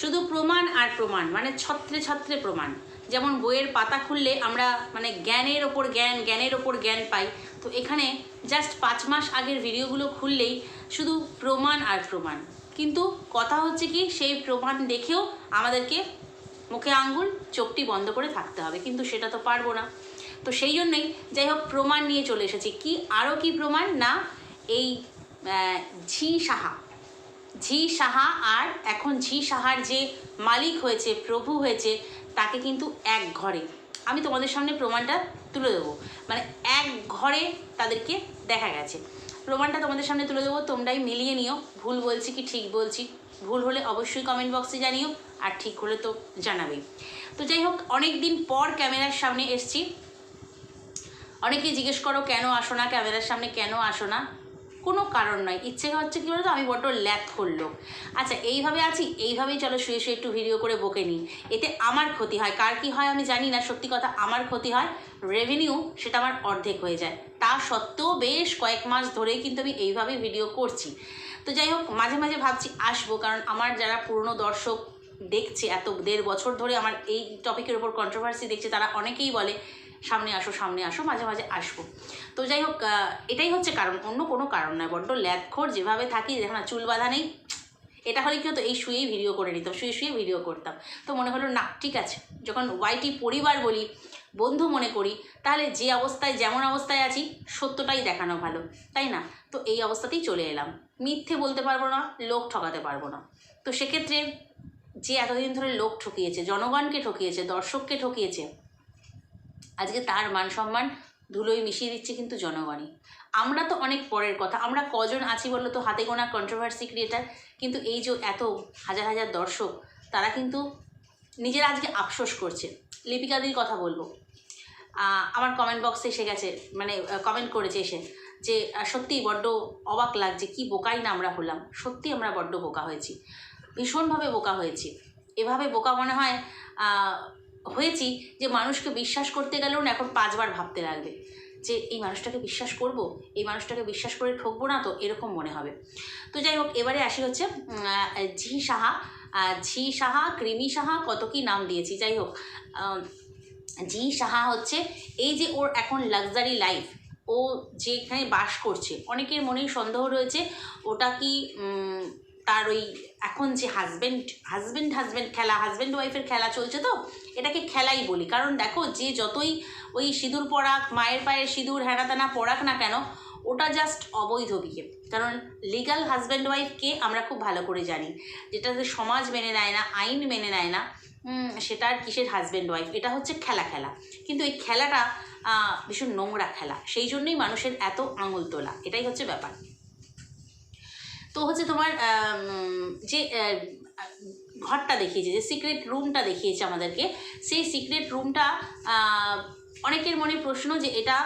শুধু প্রমাণ আর প্রমাণ মানে ছত্রে ছত্রে প্রমাণ। যেমন বইয়ের পাতা খুললে আমরা মানে জ্ঞানের ওপর জ্ঞান, জ্ঞানের ওপর জ্ঞান পাই। তো এখানে জাস্ট পাঁচ মাস আগের ভিডিওগুলো খুললেই শুধু প্রমাণ আর প্রমাণ। কিন্তু কথা হচ্ছে কি, সেই প্রমাণ দেখেও আমাদেরকে মুখে আঙ্গুল, চোখটি বন্ধ করে থাকতে হবে। কিন্তু সেটা তো পারব না। তো সেই জন্যই যাই হোক প্রমাণ নিয়ে চলে এসেছি। কি আরও কি প্রমাণ? না, এই ঝি সাহা। ঝি সাহা আর এখন ঝি সাহার যে মালিক হয়েছে, প্রভু হয়েছে, তাকে কিন্তু এক ঘরে। আমি তোমাদের সামনে প্রমাণটা তুলে দেবো। মানে এক ঘরে তাদেরকে দেখা গেছে। প্রমাণটা তোমাদের সামনে তুলে দেবো, তোমরাই মিলিয়ে নিও। ভুল বলছি কি ঠিক বলছি? ভুল হলে অবশ্যই কমেন্ট বক্সে জানিও, আর ঠিক হলে তো জানাবেই। তো যাই হোক অনেক দিন পর ক্যামেরার সামনে এসছি। অনেকেই জিজ্ঞেস করো, কেন আসো না? ক্যামেরার সামনে কেন আসো না? কোনো কারণ নয়। ইচ্ছে হচ্ছে কী বলতো? আমি বড্ড ল্যাথ করল আচ্ছা এইভাবে আছি, এইভাবেই চলো শুয়ে শুয়ে একটু ভিডিও করে বকে নিই। এতে আমার ক্ষতি হয়। কার কি হয় আমি জানি না, সত্যি কথা আমার ক্ষতি হয়। রেভিনিউ সেটা আমার অর্ধেক হয়ে যায়। তা সত্ত্বেও বেশ কয়েক মাস ধরেই কিন্তু আমি এইভাবে ভিডিও করছি। তো যাই হোক, মাঝে মাঝে ভাবছি আসব, কারণ আমার যারা পুরনো দর্শক দেখছে, এত দেড় বছর ধরে আমার এই টপিকের ওপর কন্ট্রোভার্সি দেখছে, তারা অনেকেই বলে সামনে আসো সামনে আসো, মাঝে মাঝে আসব। তো যাই হোক এটাই হচ্ছে কারণ, অন্য কোনো কারণ নয়, বড্ড ল্যাদখোর যেভাবে থাকি, দেখো না, চুল বাঁধা নেই। এটা হলে কি হতো, এই শুয়েই ভিডিও করে নিতাম, শুয়ে শুয়ে ভিডিও করতাম। তো মনে হলো, না, ঠিক আছে, যখন ওয়াইটি পরিবার বলি, বন্ধু মনে করি, তাহলে যে অবস্থায়, যেমন অবস্থায় আছি, সত্যটাই দেখানো ভালো, তাই না? তো এই অবস্থাতেই চলে এলাম। মিথ্যে বলতে পারব না, লোক ঠকাতে পারব না। তো সেক্ষেত্রে যে এতদিন ধরে লোক ঠকিয়েছে, জনগণকে ঠকিয়েছে, দর্শককে ঠকিয়েছে আজকে তার মান সম্মান ধুলোয় মিশিয়ে দিচ্ছে কিন্তু জনগণই। আমরা তো অনেক পরের কথা, আমরা কজন আছি বলল তো হাতে গোনা কন্ট্রোভার্সি ক্রিয়েটার কিন্তু এই যে এত হাজার হাজার দর্শক, তারা কিন্তু নিজেরা আজকে আফসোস করছে। লিপিকাদির কথা বলব। আমার কমেন্ট বক্সে এসে গেছে মানে কমেন্ট করেছে এসে যে সত্যিই বড্ড অবাক লাগছে, কি বোকাই না আমরা হলাম। সত্যি আমরা বড্ড বোকা হয়েছি। ভীষণভাবে বোকা হয়েছি। এভাবে বোকা মনে হয় হয়েছি যে মানুষকে বিশ্বাস করতে গেলেও না এখন পাঁচবার ভাবতে লাগবে যে এই মানুষটাকে বিশ্বাস করব, এই মানুষটাকে বিশ্বাস করে ঠকবো না তো এরকম মনে হবে। তো যাই হোক, এবারে আসি হচ্ছে ঝি সাহা ঝি সাহা, কৃমি সাহা, কত কি নাম দিয়েছি, যাই হোক জি সাহা হচ্ছে এই যে ওর এখন লাক্সারি লাইফ ও যেখানে বাস করছে, অনেকের মনেই সন্দেহ রয়েছে, ওটা কি তার ওই এখন যে হাজব্যান্ড হাজব্যান্ড হাজব্যান্ড খেলা হাজব্যান্ড ওয়াইফের খেলা চলছে তো, এটাকে খেলাই বলি। কারণ দেখো, যে যতই ওই সিঁদুর পরাক, মায়ের পায়ে সিঁদুর হ্যানা ত্যানা পরাক না কেন, ওটা জাস্ট অবৈধ বিয়ে। কারণ লিগাল হাজব্যান্ড ওয়াইফকে আমরা খুব ভালো করে জানি। যেটাতে সমাজ মেনে নেয় না, আইন মেনে নেয় না সেটা আর কিসের হাজব্যান্ড ওয়াইফ এটা হচ্ছে খেলা খেলা। কিন্তু এই খেলাটা ভীষণ নোংরা খেলা। সেই জন্যই মানুষের এত আঙুল তোলা। এটাই হচ্ছে ব্যাপার। তো হচ্ছে তোমার যে ঘরটা দেখিয়েছে, যে সিক্রেট রুমটা দেখিয়েছে আমাদেরকে, সেই সিক্রেট রুমটা অনেকের মনে প্রশ্ন যে এটা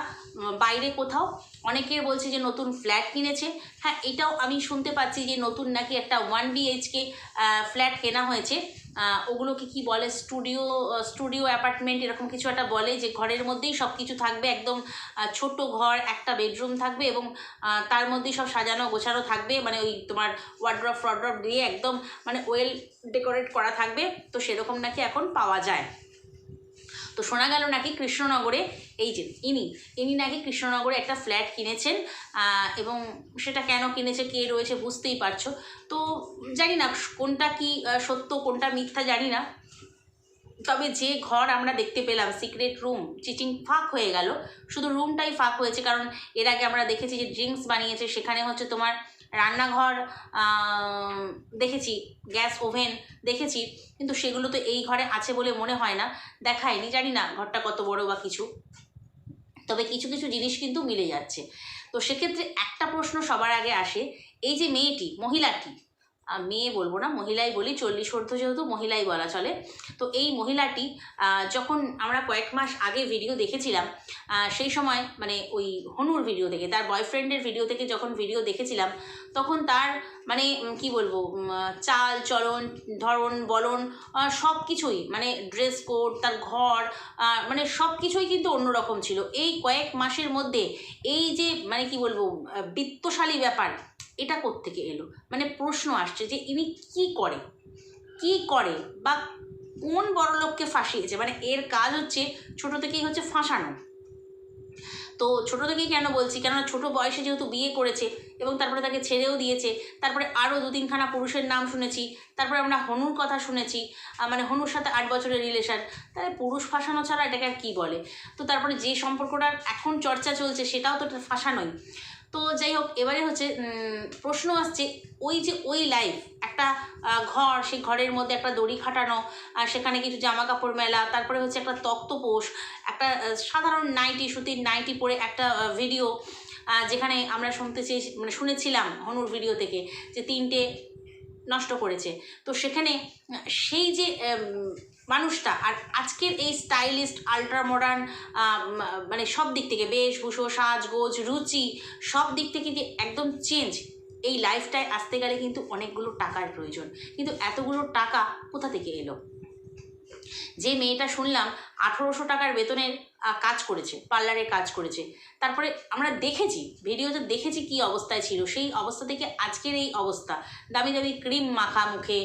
বাইরে কোথাও অনেকের বলছে যে নতুন ফ্ল্যাট কিনেছে। হ্যাঁ এটাও আমি শুনতে পাচ্ছি যে নতুন নাকি একটা ওয়ান বিএইচকে ফ্ল্যাট কেনা হয়েছে। ওগুলোকে কি বলে? স্টুডিও স্টুডিও অ্যাপার্টমেন্ট এরকম কিছু একটা বলে যে ঘরের মধ্যেই সব কিছু থাকবে। একদম ছোট ঘর, একটা বেডরুম থাকবে এবং তার মধ্যেই সব সাজানো গোছানো থাকবে। মানে ওই তোমার ওয়ার্ড্রপ ফ্রড্রপ দিয়ে একদম মানে ওয়েল ডেকোরেট করা থাকবে। তো সেরকম নাকি এখন পাওয়া যায়। তো শোনা গেল নাকি কৃষ্ণনগরে, এই যে ইনি ইনি নাকি কৃষ্ণনগরে একটা ফ্ল্যাট কিনেছেন এবং সেটা কেন কিনেছে, কে রয়েছে বুঝতেই পারছ। তো জানি না কোনটা কি সত্য, কোনটা মিথ্যা জানি না। তবে যে ঘর আমরা দেখতে পেলাম সিক্রেট রুম চিচিং ফাঁক হয়ে গেল। শুধু রুমটাই ফাঁক হয়েছে, কারণ এর আগে আমরা দেখেছি যে ড্রিঙ্কস বানিয়েছে, সেখানে হচ্ছে তোমার রান্নাঘর দেখেছি, গ্যাস ওভেন দেখেছি, কিন্তু সেগুলো তো এই ঘরে আছে বলে মনে হয় না, দেখায়নি, জানি না ঘরটা কত বড় বা কিছু। তবে কিছু কিছু জিনিস কিন্তু মিলে যাচ্ছে। তো সেক্ষেত্রে একটা প্রশ্ন সবার আগে আসে, এই যে মেয়েটি, মহিলাটি মেয়ে বলব না, মহিলাই বলি, চল্লিশ ঊর্ধ্ব যেহেতু মহিলাই বলা চলে। তো এই মহিলাটি যখন আমরা কয়েক মাস আগে ভিডিও দেখেছিলাম সেই সময় মানে ওই হনুর ভিডিও থেকে তার বয়ফ্রেন্ডের ভিডিও থেকে যখন ভিডিও দেখেছিলাম, তখন তার মানে কি বলব চাল চলন ধরন, বলন সব কিছুই মানে ড্রেস কোড তার ঘর মানে সব কিছুই কিন্তু অন্যরকম ছিল। এই কয়েক মাসের মধ্যে এই যে মানে কি বলব বিত্তশালী ব্যাপার এটা কোত্থেকে এলো? মানে প্রশ্ন আসছে যে ইনি কি করে? কি করে? বা কোন বড় লোককে ফাঁসিয়েছে? মানে এর কাজ হচ্ছে ছোট থেকেই হচ্ছে ফাঁসানো। তো ছোট থেকেই কেন বলছি? কেননা ছোট বয়সে যেহেতু বিয়ে করেছে এবং তারপরে তাকে ছেড়েও দিয়েছে, তারপরে আরও দু তিনখানা পুরুষের নাম শুনেছি, তারপরে আমরা হনুর কথা শুনেছি মানে হনুর সাথে আট বছরের রিলেশন তাহলে পুরুষ ফাঁসানো ছাড়া এটাকে আর কী বলে? তো তারপরে যে সম্পর্কটার এখন চর্চা চলছে সেটাও তো ফাঁসানোই। তো যাই হোক, এবারে হচ্ছে প্রশ্ন আসছে, ওই যে ওই লাইফ একটা ঘর, সেই ঘরের মধ্যে একটা দড়ি খাটানো আর সেখানে কিছু জামা কাপড় মেলা, তারপরে হচ্ছে একটা তক্তপোষ, একটা সাধারণ নাইটি সুতির নাইটি পরে একটা ভিডিও যেখানে আমরা শুনতে চেয়ে মানে শুনেছিলাম হনুর ভিডিও থেকে, যে তিনটে নষ্ট করেছে। তো সেখানে, সেই যে মানুষটা। আর আজকের এই স্টাইলিস্ট আলট্রা মডার্ন মানে সব দিক থেকে বেশভূষো সাজগোজ, রুচি, সব দিক থেকে যে একদম চেঞ্জ এই লাইফটায় আসতে গেলে কিন্তু অনেকগুলো টাকার প্রয়োজন। কিন্তু এতগুলো টাকা কোথা থেকে এলো? যে মেয়েটা শুনলাম আঠেরোশো টাকার বেতনের কাজ করেছে, পার্লারে কাজ করেছে। তারপরে আমরা দেখেছি, ভিডিওতে দেখেছি কি অবস্থায় ছিল। সেই অবস্থা থেকে আজকের এই অবস্থা। দামি দামি ক্রিম মাখা মুখে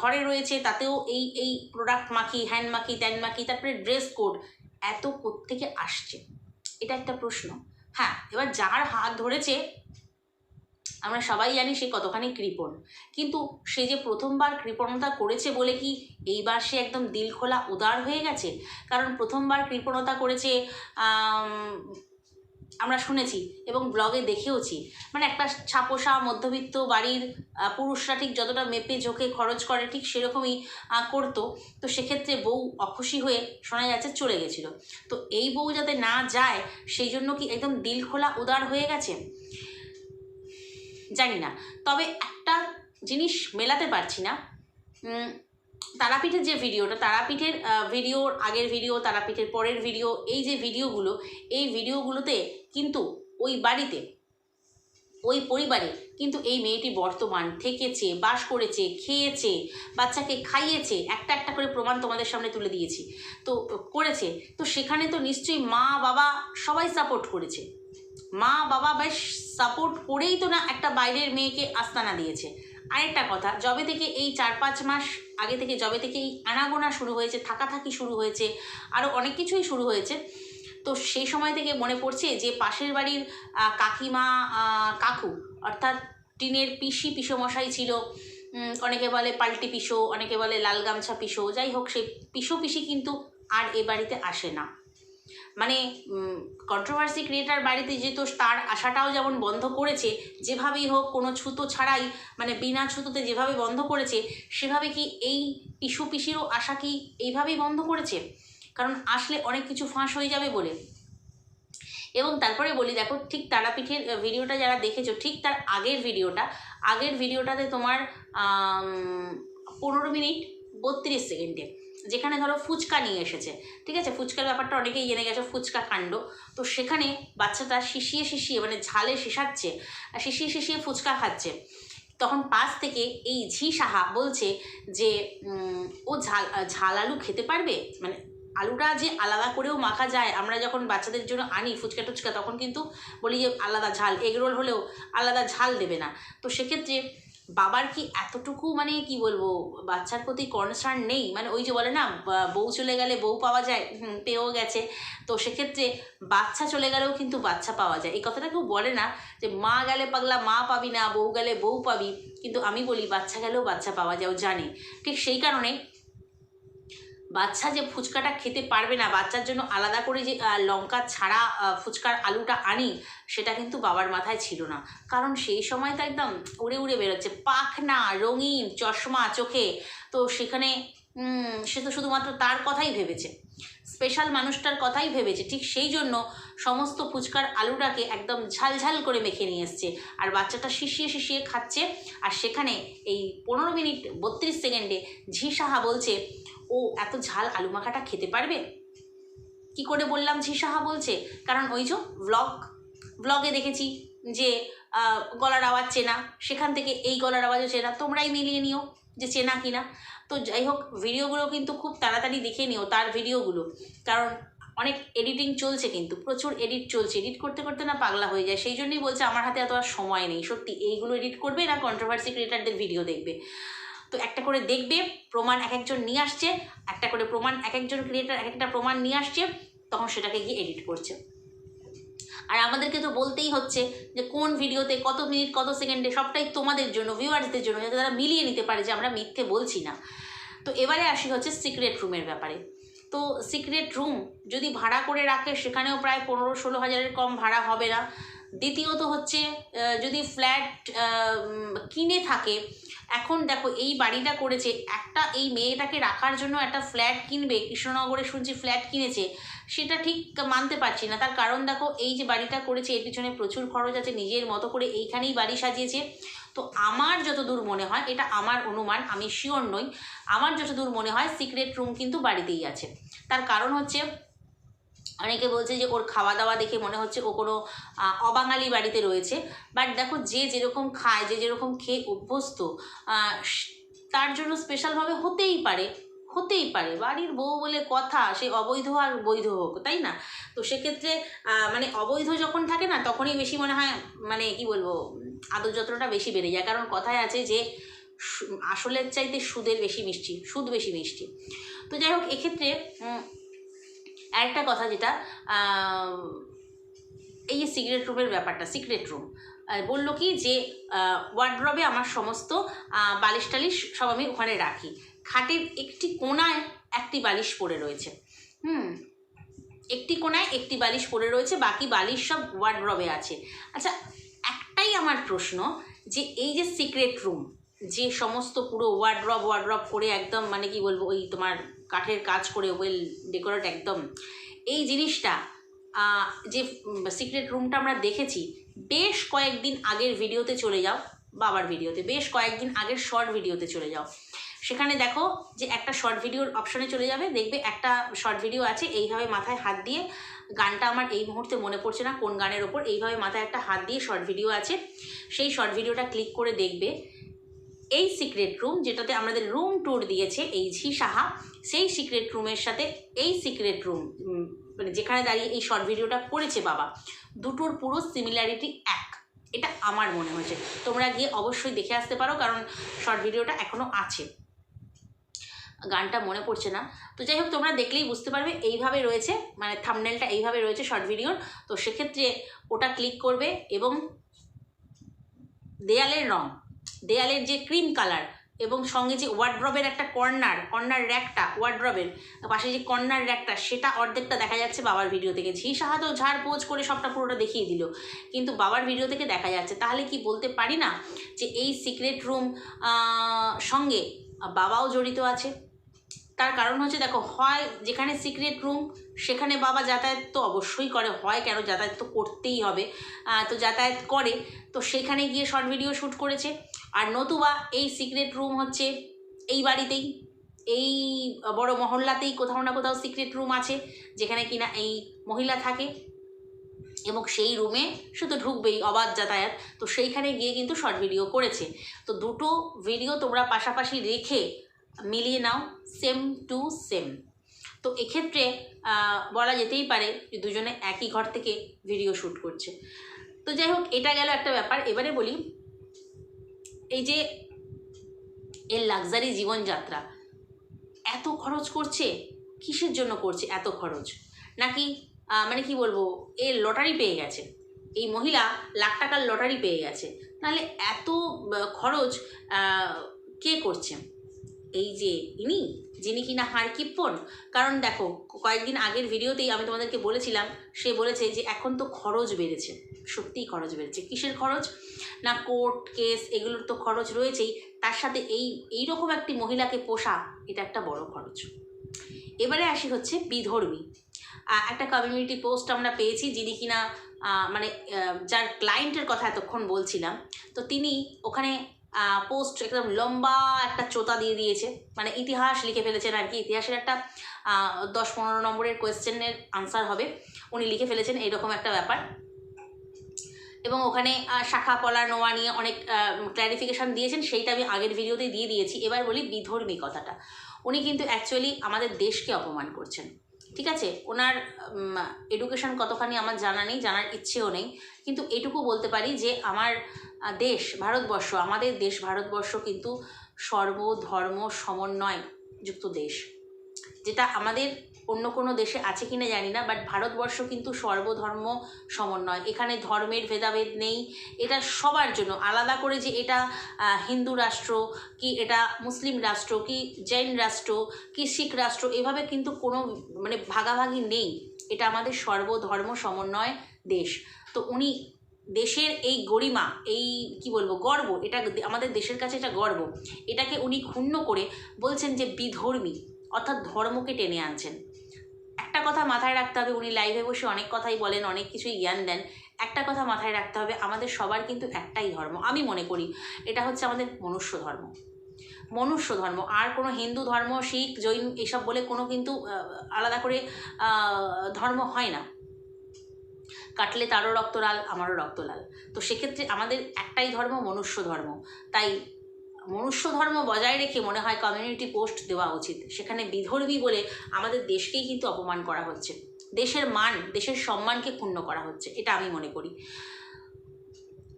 ঘরে রয়েছে তাতেও এই এই প্রোডাক্ট মাখি হ্যান্ড মাখি, ত্যান মাখি, তারপরে ড্রেস কোড এত কোত্থেকে আসছে? এটা একটা প্রশ্ন। হ্যাঁ এবার যার হাত ধরেছে আমরা সবাই জানি সে কতখানি কৃপণ। কিন্তু সে যে প্রথমবার কৃপণতা করেছে বলে কি এইবার সে একদম দিল খোলা উদার হয়ে গেছে? কারণ প্রথমবার কৃপণতা করেছে আমরা শুনেছি এবং ব্লগে দেখেওছি। মানে একটা ছাপোষা মধ্যবিত্ত বাড়ির পুরুষরা ঠিক যতটা মেপে ঝোঁকে খরচ করে ঠিক সেরকমই করতো। তো সেক্ষেত্রে বউ অখুশি হয়ে শোনা যাচ্ছে চলে গেছিল। তো এই বউ যাতে না যায়, সেই জন্য কি একদম দিল খোলা উদার হয়ে গেছে? জানি না তবে একটা জিনিস মেলাতে পারছি না। তারাপীঠের যে ভিডিওটা, তারাপীঠের ভিডিওর আগের ভিডিও, তারাপীঠের পরের ভিডিও, এই যে ভিডিওগুলো, এই ভিডিওগুলোতে কিন্তু ওই বাড়িতে, ওই পরিবারে কিন্তু এই মেয়েটি বর্তমান থেকেছে, বাস করেছে, খেয়েছে, বাচ্চাকে খাইয়েছে, একটা একটা করে প্রমাণ তোমাদের সামনে তুলে দিয়েছি। তো, করেছে। তো সেখানে তো নিশ্চয়ই মা, বাবা সবাই সাপোর্ট করেছে। মা বাবা বেশ সাপোর্ট করেই তো না একটা বাইরের মেয়েকে আস্তানা দিয়েছে। আরেকটা কথা, যবে থেকে এই চার পাঁচ মাস আগে থেকে যবে থেকে এই আনাগোনা শুরু হয়েছে, থাকাথাকি শুরু হয়েছে আরও অনেক কিছুই শুরু হয়েছে, তো সেই সময় থেকে মনে পড়ছে যে পাশের বাড়ির কাকিমা কাকু, অর্থাৎ টিনের পিসি পিসোমশাই ছিল অনেকে বলে পাল্টি পিসো, অনেকে বলে লাল গামছা পিসো, যাই হোক সেই পিসো পিসি কিন্তু আর এ বাড়িতে আসে না। মানে কন্ট্রোভার্সি ক্রিয়েটার বাড়িতে যেহেতু তার আশাটাও যেমন বন্ধ করেছে, যেভাবেই হোক কোনো ছুতো ছাড়াই মানে বিনা ছুতোতে যেভাবে বন্ধ করেছে, সেভাবে কি এই পিসু পিসিরও আশা কি এইভাবেই বন্ধ করেছে? কারণ আসলে অনেক কিছু ফাঁস হয়ে যাবে বলে। এবং তারপরে বলি, দেখো, ঠিক তারাপীঠের ভিডিওটা যারা দেখেছ, ঠিক তার আগের ভিডিওটা, আগের ভিডিওটাতে তোমার পনেরো মিনিট বত্রিশ সেকেন্ডে। যেখানে ধরো ফুচকা নিয়ে এসেছে, ঠিক আছে? ফুচকার ব্যাপারটা অনেকেই জেনে গেছে, ফুচকা কাণ্ড। তো সেখানে বাচ্চাটা শিশিয়ে শিশিয়ে মানে ঝালে শেষাচ্ছে, আর শিশিয়ে শিশিয়ে ফুচকা খাচ্ছে। তখন পাশ থেকে এই ঝি সাহা বলছে যে ও ঝাল ঝাল আলু খেতে পারবে? মানে আলুটা যে আলাদা করেও মাখা যায়, আমরা যখন বাচ্চাদের জন্য আনি ফুচকা টুচকা, তখন কিন্তু বলি যে, আলাদা ঝাল এগরোল হলেও আলাদা ঝাল দেবে না। তো সেক্ষেত্রে বাবার কি এতটুকু মানে কি বলব, বাচ্চার প্রতি কনসার্ন নেই? মানে ওই যে বলে না বউ চলে গেলে বউ পাওয়া যায় পেয়েও গেছে। তো সেক্ষেত্রে বাচ্চা চলে গেলেও কিন্তু বাচ্চা পাওয়া যায়। এই কথাটা কেউ বলে না যে মা গেলে পাগলা, মা পাবি না, বউ গেলে বউ পাবি। কিন্তু আমি বলি, বাচ্চা গেলেও বাচ্চা পাওয়া যায়, ও জানে। ঠিক সেই কারণে বাচ্চা যে ফুচকাটা খেতে পারবে না, বাচ্চার জন্য আলাদা করে যে লঙ্কা ছাড়া ফুচকার আলুটা আনি, সেটা কিন্তু বাবার মাথায় ছিল না। কারণ সেই সময় তো একদম উড়ে উড়ে বেরোচ্ছে, পাখনা, রঙিন, চশমা, চোখে। তো সেখানে সে তো শুধুমাত্র তার কথাই ভেবেছে। স্পেশাল মানুষটার কথাই ভেবেছে। ঠিক সেই জন্য সমস্ত ফুচকার আলুটাকে একদম ঝালঝাল করে মেখে নিয়ে এসছে। আর বাচ্চাটা শিশিয়ে শিশিয়ে খাচ্ছে। আর সেখানে এই পনেরো মিনিট বত্রিশ সেকেন্ডে ঝি সাহা বলছে, ও, এত ঝাল আলু মাখাটা খেতে পারবে? কি করে বললাম, ঝি সাহা বলছে, কারণ ওই যে ব্লগ ব্লগে দেখেছি যে গলার আওয়াজ চেনা। সেখান থেকে এই গলার আওয়াজও চেনা। তোমরাই মিলিয়ে নিও যে চেনা কিনা। তো যাই হোক, ভিডিওগুলো কিন্তু খুব তাড়াতাড়ি দেখে নিও, তার ভিডিওগুলো। কারণ অনেক এডিটিং চলছে কিন্তু, প্রচুর এডিট চলছে। এডিট করতে করতে না পাগলা হয়ে যায়। সেই জন্যই বলছে, আমার হাতে এত আর সময় নেই। সত্যি, এইগুলো এডিট করবে না কন্ট্রোভার্সি ক্রিয়েটারদের ভিডিও দেখবে? তো একটা করে দেখবে, প্রমাণ এক একজন নিয়ে আসছে, একটা করে প্রমাণ এক একজন ক্রিয়েটার এক একটা প্রমাণ নিয়ে আসছে, তখন সেটাকে গিয়ে এডিট করছে। আর আমাদেরকে তো বলতেই হচ্ছে যে কোন ভিডিওতে কত মিনিট, কত সেকেন্ডে, সবটাই তোমাদের জন্য ভিউয়ার্সদের জন্য, যাতে তারা মিলিয়ে নিতে পারে যে আমরা মিথ্যে বলছি না। তো এবারে আসি হচ্ছে সিক্রেট রুমের ব্যাপারে। তো সিক্রেট রুম যদি ভাড়া করে রাখে, সেখানেও প্রায় পনেরো ষোলো হাজারের কম ভাড়া হবে না। দ্বিতীয়ত হচ্ছে যদি ফ্ল্যাট কিনে থাকে এখন দেখো এই বাড়িটা করেছে, একটা এই মেয়েটাকে রাখার জন্য একটা ফ্ল্যাট কিনবে, কৃষ্ণনগরে শুনছি ফ্ল্যাট কিনেছে, সেটা ঠিক মানতে পারছি না। তার কারণ দেখো, এই যে বাড়িটা করেছে, এর পিছনে প্রচুর খরচ আছে, নিজের মতো করে এইখানেই বাড়ি সাজিয়েছে। তো আমার যতদূর মনে হয়, এটা আমার অনুমান, আমি শিওর নই, আমার যতদূর মনে হয় সিক্রেট রুম কিন্তু বাড়িতেই আছে। তার কারণ হচ্ছে অনেকে বলছে যে ওর খাওয়া দাওয়া দেখে মনে হচ্ছে ও কোনো অবাঙালি বাড়িতে রয়েছে। বাট দেখো, যে যেরকম খায়, যে যেরকম খেয়ে অভ্যস্ত তার জন্য স্পেশালভাবে হতেই পারে হতেই পারে। বাড়ির বউ বলে কথা, সে অবৈধ আর বৈধ হোক, তাই না? তো সেক্ষেত্রে মানে অবৈধ যখন থাকে না, তখনই বেশি মনে হয় মানে কি বলব, আদর যত্নটা বেশি বেড়ে যায়। কারণ কথায় আছে যে আসলের চাইতে সুদের বেশি মিষ্টি, সুদ বেশি মিষ্টি। তো যাই হোক, এক্ষেত্রে আরেকটা কথা যেটা এই যে সিক্রেট রুমের ব্যাপারটা সিক্রেট রুম বলল কি যে ওয়ার্ড্রবে আমার সমস্ত বালিশ টালিশ সব আমি ওখানে রাখি। খাটের একটি কোণায় একটি বালিশ পড়ে রয়েছে। হুম, একটি কোণায় একটি বালিশ পড়ে রয়েছে, বাকি বালিশ সব ওয়ার্ড্রবে আছে। আচ্ছা একটাই আমার প্রশ্ন যে, এই যে সিক্রেট রুম যে সমস্ত পুরো ওয়ার্ড্রব ওয়ার্ড্রব করে একদম মানে কি বলব, ওই তোমার কাঠের কাজ করে ওয়েল ডেকোরেট একদম। এই জিনিসটা যে সিক্রেট রুমটা আমরা দেখেছি, বেশ কয়েকদিন আগের ভিডিওতে চলে যাও, বাবার ভিডিওতে বেশ কয়েকদিন আগের শর্ট ভিডিওতে চলে যাও। সেখানে দেখো যে একটা শর্ট ভিডিওর অপশনে চলে যাবে, দেখবে একটা শর্ট ভিডিও আছে, এইভাবে মাথায় হাত দিয়ে, গানটা আমার এই মুহূর্তে মনে পড়ছে না কোন গানের ওপর, এইভাবে মাথায় একটা হাত দিয়ে শর্ট ভিডিও আছে, সেই শর্ট ভিডিওটা ক্লিক করে দেখবে, এই সিক্রেট রুম যেটাতে আমাদের রুম ট্যুর দিয়েছে এই ঝি সাহা সেই সিক্রেট রুমের সাথে এই সিক্রেট রুম মানে যেখানে দাঁড়িয়ে এই শর্ট ভিডিওটা করেছে বাবা, দুটোর পুরো সিমিলারিটি এক। এটা আমার মনে হয়েছে। তোমরা গিয়ে অবশ্যই দেখে আসতে পারো, কারণ শর্ট ভিডিওটা এখনও আছে। গানটা মনে পড়ছে না। তো যাই হোক, তোমরা দেখলেই বুঝতে পারবে, এইভাবে রয়েছে মানে থামনেলটা এইভাবে রয়েছে শর্ট ভিডিওর তো সেক্ষেত্রে ওটা ক্লিক করবে এবং দেয়ালের রং, দেয়ালের যে ক্রিম কালার এবং সঙ্গে যে ওয়ার্ড্রবের একটা কর্নার কর্নার র্যাকটা ওয়ার্ড্রবের পাশে যে কর্নার র্যাকটা সেটা অর্ধেকটা দেখা যাচ্ছে বাবার ভিডিও থেকে। ঝি সাহা তো ঝাড় পোজ করে সবটা পুরোটা দেখিয়ে দিল। কিন্তু বাবার ভিডিও থেকে দেখা যাচ্ছে, তাহলে কি বলতে পারি না যে এই সিক্রেট রুম সঙ্গে বাবাও জড়িত আছে? তার কারণ হচ্ছে দেখো, হয় যেখানে সিক্রেট রুম সেখানে বাবা যাতায়াত তো অবশ্যই করে, হয় কেন যাতায়াত তো করতেই হবে। তো যাতায়াত করে, তো সেখানে গিয়ে শর্ট ভিডিও শ্যুট করেছে। আর নতুবা এই সিক্রেট রুম হচ্ছে এই বাড়িতেই, এই বড় মহল্লাতেই কোথাও না কোথাও সিক্রেট রুম আছে, যেখানে কিনা এই মহিলা থাকে। এবং সেই রুমে তো ঢুকবেই, অবাধ যাতায়াত। তো সেইখানে গিয়ে কিন্তু শর্ট ভিডিও করেছে। তো দুটো ভিডিও তোমরা পাশাপাশি রেখে মিলিয়ে নাও সেম টু সেম তো এক্ষেত্রে বলা যেতেই পারে যে দুজনে একই ঘর থেকে ভিডিও শ্যুট করছে। তো যাই হোক, এটা গেল একটা ব্যাপার। এবারে বলি এই যে এর লাক্সারি জীবনযাত্রা, এত খরচ করছে? কিসের জন্য করছে এত খরচ? নাকি মানে কি বলব, এ লটারি পেয়ে গেছে। এই মহিলা লাখ টাকার লটারি পেয়ে গেছে। নাহলে এত খরচ কে করছে? এই যে ইনি যিনি কিনা হার কিপ্পন। কারণ দেখো, কয়েকদিন আগের ভিডিওতেই আমি তোমাদেরকে বলেছিলাম, সে বলেছে যে এখন তো খরচ বেড়েছে, সত্যিই খরচ বেড়েছে। কিসের খরচ? না কোর্ট কেস, এগুলোর তো খরচ রয়েছেই। তার সাথে এই এই রকম একটি মহিলাকে পোষা, এটা একটা বড় খরচ। এবারে আসি হচ্ছে বিধর্মী। একটা কমিউনিটি পোস্ট আমরা পেয়েছি যিনি কিনা মানে যার ক্লায়েন্টের কথা এতক্ষণ বলছিলাম। তো তিনি ওখানে পোস্ট একদম লম্বা একটা চোতা দিয়ে দিয়েছে। মানে ইতিহাস লিখে ফেলেছেন আর কি। ইতিহাসের একটা দশ পনেরো নম্বরের কোয়েশ্চেনের আনসার হবে। উনি লিখে ফেলেছেন এইরকম একটা ব্যাপার। এবং ওখানে শাখা, পলা, নোয়া নিয়ে অনেক ক্ল্যারিফিকেশান দিয়েছেন। সেইটা আমি আগের ভিডিওতে দিয়ে দিয়েছি। এবার বলি বিধর্মী কথাটা। উনি কিন্তু অ্যাকচুয়ালি আমাদের দেশকে অপমান করছেন। ঠিক আছে? ওনার এডুকেশন কতখানি আমার জানা নেই, জানার ইচ্ছেও নেই। কিন্তু এটুকু বলতে পারি যে আমার দেশ, ভারতবর্ষ, আমাদের দেশ, ভারতবর্ষ কিন্তু সর্বধর্ম, সমন্বয় যুক্ত দেশ। যেটা আমাদের অন্য কোনো দেশে আছে কি না জানি না বাট ভারতবর্ষ কিন্তু সর্বধর্ম সমন্বয়। এখানে ধর্মের ভেদাভেদ নেই। এটা সবার জন্য। আলাদা করে যে এটা হিন্দু রাষ্ট্র কি এটা মুসলিম রাষ্ট্র কি জৈন রাষ্ট্র কি শিখ রাষ্ট্র, এভাবে কিন্তু কোনো মানে ভাগাভাগি নেই। এটা আমাদের সর্বধর্ম সমন্বয় দেশ। তো উনি দেশের এই গরিমা, এই কি বলব, গর্ব, এটা আমাদের দেশের কাছে এটা গর্ব। এটাকে উনি ক্ষুণ্ণ করে বলছেন যে বিধর্মী, অর্থাৎ ধর্মকে টেনে আনছেন। একটা কথা মাথায় রাখতে হবে, উনি লাইভে বসে অনেক কথাই বলেন, অনেক কিছুই জ্ঞান দেন। একটা কথা মাথায় রাখতে হবে, আমাদের সবার কিন্তু একটাই ধর্ম, আমি মনে করি এটা হচ্ছে আমাদের মনুষ্য ধর্ম। মনুষ্য ধর্ম, আর কোনো হিন্দু ধর্ম, শিখ, জৈন এসব বলে কোনো কিন্তু আলাদা করে ধর্ম হয় না। কাটলে তারও রক্ত লাল আমারও রক্ত লাল তো সেক্ষেত্রে আমাদের একটাই ধর্ম, মনুষ্য ধর্ম। তাই মনুষ্য ধর্ম বজায় রেখে মনে হয় কমিউনিটি পোস্ট দেওয়া উচিত। সেখানে বিধর্মী বলে আমাদের দেশকেই কিন্তু অপমান করা হচ্ছে। দেশের মান, দেশের সম্মানকে ক্ষুণ্ণ করা হচ্ছে, এটা আমি মনে করি।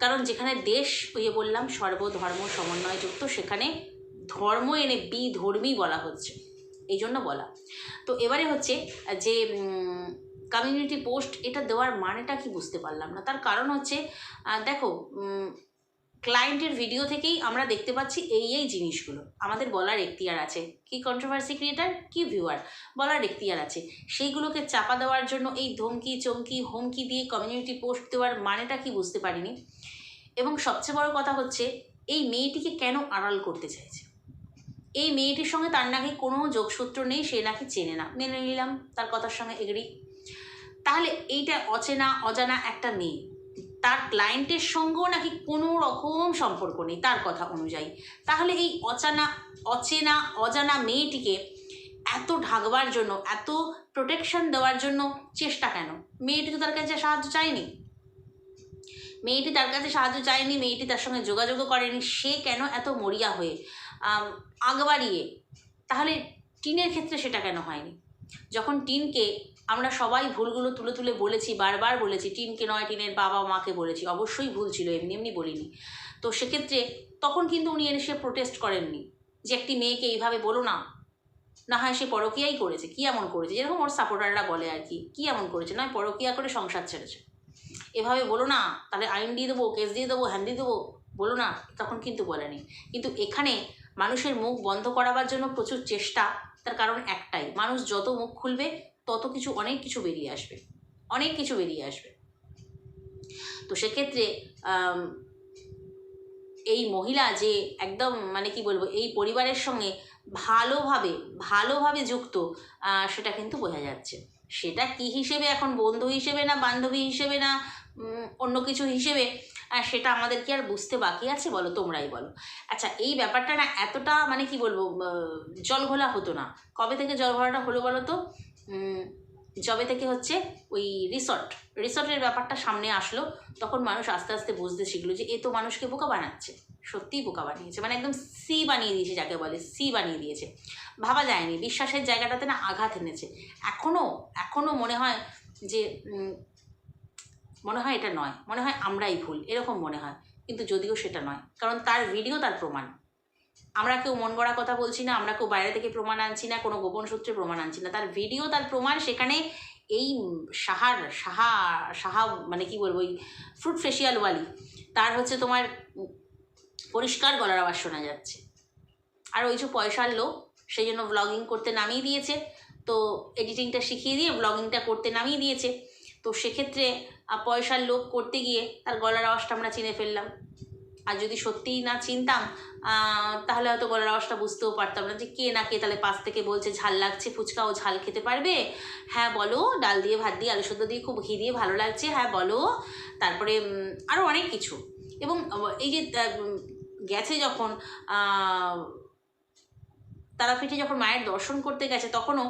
কারণ যেখানে দেশ, ওই যে বললাম, সর্বধর্ম সমন্বয়যুক্ত, সেখানে ধর্ম এনে বিধর্মী বলা হচ্ছে। এই জন্য বলা। তো এবারে হচ্ছে, যে কমিউনিটি পোস্ট এটা দেওয়ার মানেটা কি বুঝতে পারলাম না। তার কারণ হচ্ছে দেখো ক্লায়েন্টের ভিডিও থেকেই আমরা দেখতে পাচ্ছি এই এই জিনিসগুলো। আমাদের বলার এখতিয়ার আছে। কি কন্ট্রোভার্সি ক্রিয়েটার কি ভিউয়ার বলার এখতিয়ার আছে। সেইগুলোকে চাপা দেওয়ার জন্য এই ধমকি, চমকি, হুমকি দিয়ে কমিউনিটি পোস্ট দেওয়ার মানেটা কি বুঝতে পারিনি। এবং সবচেয়ে বড় কথা হচ্ছে, এই মেয়েটিকে কেন আড়াল করতে চাইছে? এই মেয়েটির সঙ্গে তার নাকি কোনো যোগসূত্র নেই, সে নাকি চেনে না। মেনে নিলাম, তার কথার সঙ্গে এগ্রি তাহলে এইটা অচেনা, অজানা একটা মেয়ে তার ক্লায়েন্টের সঙ্গেও নাকি কোনো রকম সম্পর্ক নেই, তার কথা অনুযায়ী। তাহলে এই অচানা, অচেনা, অজানা মেয়েটিকে এত ঢাকবার জন্য, এত প্রোটেকশন দেওয়ার জন্য চেষ্টা কেন? মেয়েটি তো তার কাছে সাহায্য চায়নি। মেয়েটি তার কাছে সাহায্য চায়নি, মেয়েটি তার সঙ্গে যোগাযোগও করেনি, সে কেন এত মরিয়া হয়ে আগ বাড়িয়ে? তাহলে টিনের ক্ষেত্রে সেটা কেন হয়নি? যখন টিনকে আমরা সবাই ভুলগুলো তুলে তুলে বলেছি, বারবার বলেছি টিনকে নয় টিনের বাবা মাকে বলেছি, অবশ্যই ভুল ছিল, এমনি এমনি বলিনি। তো সেক্ষেত্রে তখন কিন্তু উনি এসে প্রোটেস্ট করেননি যে একটি মেয়েকে এইভাবে বলো না। না হয় সে পরকিয়াই করেছে, কি এমন করেছে? যেরকম ওর সাপোর্টাররা বলে আর কি, কী এমন করেছে? নয়, পরকিয়া করে সংসার ছেড়েছে। এভাবে বলো না, তাহলে আইন দিয়ে দেবো, কেস দিয়ে দেবো, হ্যান দিয়ে দেবো, বলো না, তখন কিন্তু বলেনি কিন্তু এখানে মানুষের মুখ বন্ধ করাবার জন্য প্রচুর চেষ্টা, তার কারণ একটাই, মানুষ যত মুখ খুলবে তত কিছু, অনেক কিছু বেরিয়ে আসবে। অনেক কিছু বেরিয়ে আসবে। তো সেক্ষেত্রে এই মহিলা যে একদম মানে কি বলব, এই পরিবারের সঙ্গে ভালোভাবে ভালোভাবে যুক্ত সেটা কিন্তু বোঝা যাচ্ছে। সেটা কি হিসেবে এখন বন্ধু হিসেবে না বান্ধবী হিসেবে না অন্য কিছু হিসেবে সেটা আমাদের কি আর বুঝতে বাকি আছে বলো? তোমরাই বলো। আচ্ছা এই ব্যাপারটা না এতটা মানে কি বলব জল ঘোলা হতো না। কবে থেকে জল ঘোলাটা হলো বলো তো? যবে থেকে হচ্ছে ওই রিসর্ট রিসর্টের ব্যাপারটা সামনে আসলো, তখন মানুষ আস্তে আস্তে বুঝতে শিখলো যে এ তো মানুষকে বোকা বানাচ্ছে, সত্যিই বোকা বানিয়েছে মানে একদম সি বানিয়ে দিয়েছে যাকে বলে সি বানিয়ে দিয়েছে। ভাবা যায়নি, বিশ্বাসের জায়গাটাতে না আঘাত এনেছে। এখনও এখনও মনে হয় যে মনে হয় এটা নয়, মনে হয় আমরাই ভুল, এরকম মনে হয়, কিন্তু যদিও সেটা নয়, কারণ তার ভিডিও তার প্রমাণ। আমরা কেউ মন গড়া কথা বলছি না, আমরা কেউ বাইরে থেকে প্রমাণ আনছি না, কোনো গোপন সূত্রে প্রমাণ আনছি না। তার ভিডিও তার প্রমাণ সেখানে এই সাহার, সাহা সাহা মানে কি বলব, ওই ফ্রুট ফেসিয়াল ওয়ালি তার হচ্ছে তোমার পরিষ্কার গলার আওয়াজ শোনা যাচ্ছে। আর ওই যে পয়সার লোক, সেই জন্য ব্লগিং করতে নামিয়ে দিয়েছে। তো এডিটিংটা শিখিয়ে দিয়ে ব্লগিংটা করতে নামিয়ে দিয়েছে। তো সেক্ষেত্রে পয়সার লোক করতে গিয়ে তার গলার আওয়াজটা আমরা চিনে ফেললাম। আর যদি সত্যিই না চিনতাম তাহলে হয়তো গলার আওয়াজটা বুঝতেও পারতাম না যে কে না কে তাহলে পাশ থেকে বলছে, ঝাল লাগছে ফুচকা ও ঝাল খেতে পারবে? হ্যাঁ বলো, ডাল দিয়ে, ভাত দিয়ে, আলু সদ্য দিয়ে, খুব ঘি দিয়ে ভালো লাগছে। হ্যাঁ বলো। তারপরে আরও অনেক কিছু। এবং এই যে গেছে যখন তারাপীঠে যখন মায়ের দর্শন করতে গেছে, তখনও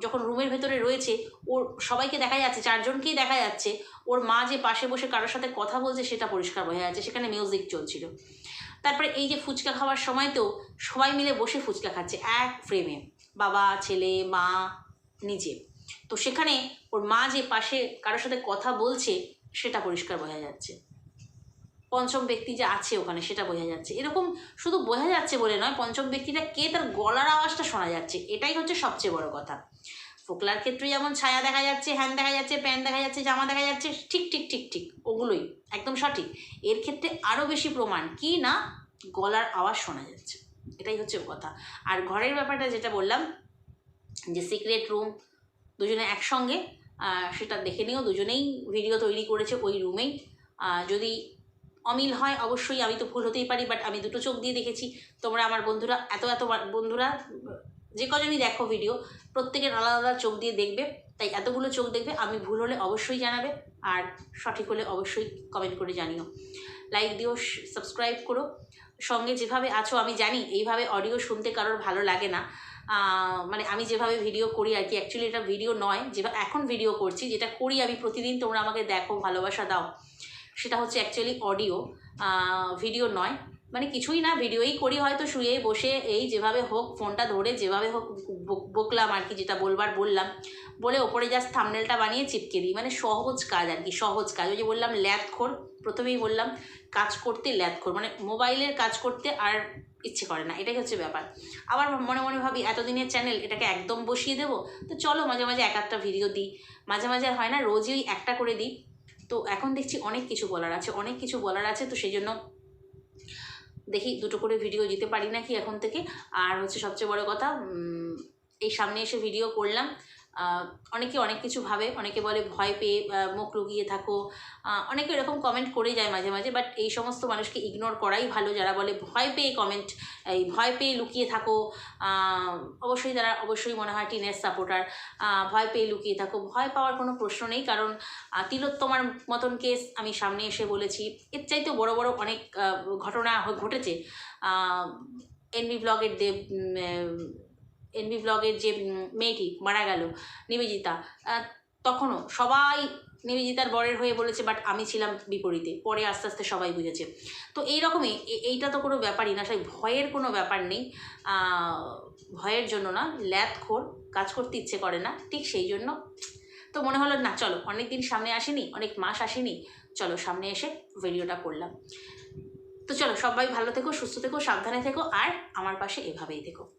যখন রুমের ভেতরে রয়েছে, ওর সবাইকে দেখা যাচ্ছে, চারজনকেই দেখা যাচ্ছে, ওর মা যে পাশে বসে কারোর সাথে কথা বলছে সেটা পরিষ্কার বোঝা যাচ্ছে, সেখানে মিউজিক চলছিল। তারপরে এই যে ফুচকা খাওয়ার সময়তেও সবাই মিলে বসে ফুচকা খাচ্ছে, এক ফ্রেমে বাবা, ছেলে, মা, নিজে। তো সেখানে ওর মা যে পাশে কারোর সাথে কথা বলছে, সেটা পরিষ্কার বোঝা যাচ্ছে। পঞ্চম ব্যক্তি যে আছে ওখানে, সেটা বোঝা যাচ্ছে। এরকম শুধু বোঝা যাচ্ছে বলে নয়, পঞ্চম ব্যক্তিটা কে তার গলার আওয়াজটা শোনা যাচ্ছে, এটাই হচ্ছে সবচেয়ে বড় কথা। ফোকলার ক্ষেত্রে যেমন ছায়া দেখা যাচ্ছে, হ্যান দেখা যাচ্ছে, প্যান্ট দেখা যাচ্ছে, জামা দেখা যাচ্ছে, ঠিক ঠিক ঠিক ঠিক, ওগুলোই, একদম সঠিক। এর ক্ষেত্রে আরও বেশি প্রমাণ, কি না গলার আওয়াজ শোনা যাচ্ছে, এটাই হচ্ছে কথা। আর ঘরের ব্যাপারটা যেটা বললাম, যে সিক্রেট রুম, দুজনে একসঙ্গে সেটা দেখে নিও, দুজনেই ভিডিও তৈরি করেছে ওই রুমেই। যদি অমিল হয়, অবশ্যই আমি তো ভুল হতেই পারি বাট আমি দুটো চোখ দিয়ে দেখেছি। তোমরা আমার বন্ধুরা, এত এত বন্ধুরা, যে কজনই দেখো ভিডিও প্রত্যেকের আলাদা আলাদা চোখ দিয়ে দেখবে। তাই এতগুলো চোখ দেখবে, আমি ভুল হলে অবশ্যই জানাবে, আর সঠিক হলে অবশ্যই কমেন্ট করে জানিও। লাইক দিও সাবস্ক্রাইব করো। সঙ্গে যেভাবে আছো, আমি জানি, এইভাবে অডিও শুনতে কারোর ভালো লাগে না। মানে আমি যেভাবে ভিডিও করি আর কি অ্যাকচুয়ালি এটা ভিডিও নয় যেভাবে এখন ভিডিও করছি, যেটা করি আমি প্রতিদিন, তোমরা আমাকে দেখো, ভালোবাসা দাও। সেটা হচ্ছে অ্যাকচুয়ালি অডিও ভিডিও নয়। মানে কিছুই না ভিডিওই করি হয়তো শুয়ে বসে এই যেভাবে হোক ফোনটা ধরে যেভাবে হোক বক- বকলাম আর কি, যেটা বলবার বললাম। বলে ওপরে জাস্ট থামনেলটা বানিয়ে চিপকে দিই। মানে সহজ কাজ আর কি, সহজ কাজ। ওই যে বললাম, ল্যাথখোর, প্রথমেই বললাম, কাজ করতে ল্যাথখোর। মানে মোবাইলের কাজ করতে আর ইচ্ছে করে না, এটাই হচ্ছে ব্যাপার। আবার মনে মনে ভাবি, এতদিনের চ্যানেল এটাকে একদম বসিয়ে দেবো? তো চলো, মাঝে মাঝে এক একটা ভিডিও দিই। মাঝে মাঝে হয় না, রোজই একটা করে দিই। তো এখন দেখছি অনেক কিছু বলার আছে, অনেক কিছু বলার আছে, তো সেই জন্য দেখি দুটো করে ভিডিও দিতে পারি নাকি এখন থেকে। আর হচ্ছে সবচেয়ে বড় কথা এই সামনে এসে ভিডিও করলাম। অনেকে অনেক কিছু ভাবে, অনেকে বলে ভয় পেয়ে মুখ লুকিয়ে থাকো। অনেকে এরকম কমেন্ট করে যায় মাঝে মাঝে বাট এই সমস্ত মানুষকে ইগনোর করাই ভালো। যারা বলে ভয় পেয়ে কমেন্ট এই ভয় পেয়ে লুকিয়ে থাকো অবশ্যই তারা, অবশ্যই মনে হয় টিনের সাপোর্টার ভয় পেয়ে লুকিয়ে থাকো। ভয় পাওয়ার কোনো প্রশ্ন নেই, কারণ তিলোত্তমার মতন কেস আমি সামনে এসে বলেছি। এর চাইতেও বড় বড় অনেক ঘটনা ঘটেছে। এনবি ব্লগের যে এনবি ব্লগের যে মেয়েটি মারা গেল, নিবেদিতা তখনও সবাই নিবেদিতার বরের হয়ে বলেছে, বাট আমি ছিলাম বিপরীতে। পরে আস্তে আস্তে সবাই বুঝেছে। তো এই রকমই এ- এইটা তো কোনো ব্যাপারই না, সেই ভয়ের কোনো ব্যাপার নেই। ভয়ের জন্য না, ল্যাথখোর, কাজ করতে ইচ্ছে করে না, ঠিক সেই জন্য। তো মনে হলো, না, চলো অনেক দিন সামনে আসেনি, অনেক মাস আসেনি, চলো সামনে এসে ভিডিওটা করলাম। তো চলো, সবাই ভালো থেকো, সুস্থ থেকো, সাবধানে থেকো, আর আমার পাশে এভাবেই থেকো।